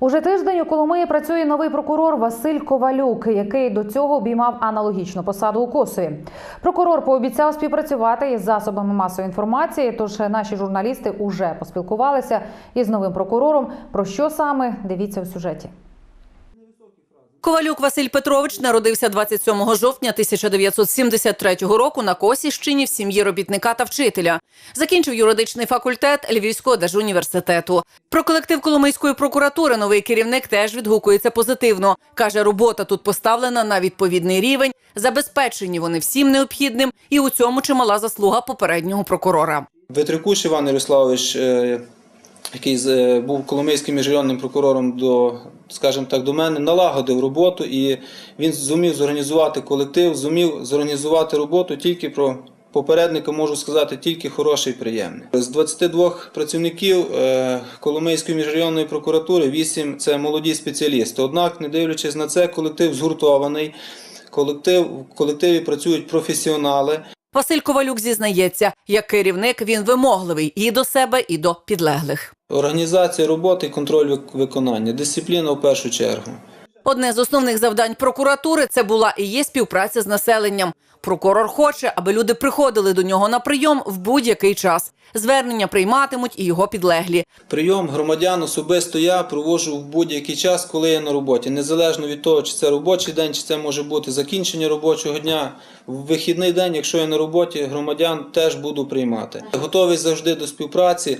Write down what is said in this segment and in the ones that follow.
Уже тиждень у Коломиї працює новий прокурор Василь Ковалюк, який до цього обіймав аналогічну посаду у Косові. Прокурор пообіцяв співпрацювати із засобами масової інформації. Тож наші журналісти уже поспілкувалися із новим прокурором. Про що саме дивіться у сюжеті. Ковалюк Василь Петрович народився 27 жовтня 1973 року на Косівщині в сім'ї робітника та вчителя. Закінчив юридичний факультет Львівського держуніверситету. Про колектив Коломийської прокуратури новий керівник теж відгукується позитивно. Каже, робота тут поставлена на відповідний рівень, забезпечені вони всім необхідним, і у цьому чимала заслуга попереднього прокурора. Ветрикуш Іван Ярославович, е, який е, був Коломийським міжрайонним прокурором до, скажімо так, до мене, налагодив роботу і він зумів зорганізувати колектив, зумів зорганізувати роботу тільки про. Попередника можу сказати тільки хороший і приємний. З 22 працівників е, Коломийської міжрайонної прокуратури 8 – це молоді спеціалісти. Однак, не дивлячись на це, колектив згуртований, колектив, в колективі працюють професіонали. Василь Ковалюк зізнається, як керівник він вимогливий і до себе, і до підлеглих. Організація роботи контроль виконання, дисципліна в першу чергу. Одне з основних завдань прокуратури це була і є співпраця з населенням. Прокурор хоче, аби люди приходили до нього на прийом в будь-який час. Звернення прийматимуть і його підлеглі. Прийом громадян особисто я проводжу в будь-який час, коли я на роботі, незалежно від того, чи це робочий день, чи це може бути закінчення робочого дня. В вихідний день, якщо я на роботі, громадян теж буду приймати. Готовий завжди до співпраці.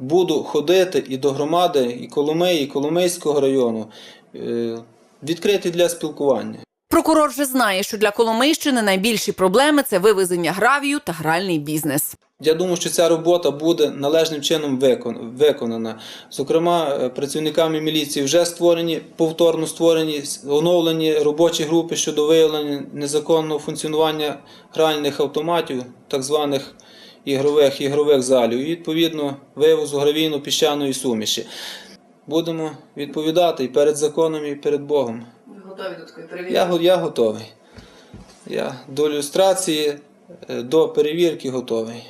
Буду ходити і до громади, і Коломиї, і Коломийського району. Е- Відкритий для спілкування. Прокурор вже знає, що для Коломийщини найбільші проблеми це вивезення гравію та гральний бізнес. Я думаю, що ця робота буде належним чином виконана. Зокрема, е, працівниками міліції вже створені, повторно створені, оновлені робочі групи щодо виявлення незаконного функціонування гральних автоматів, так званих ігрових ігрових залів, і відповідно вивозу гравійно-піщаної суміші. Будемо відповідати і перед законом, і перед Богом. Готові до такої Я, я готовий. Я до люстрації, е, до перевірки готовий.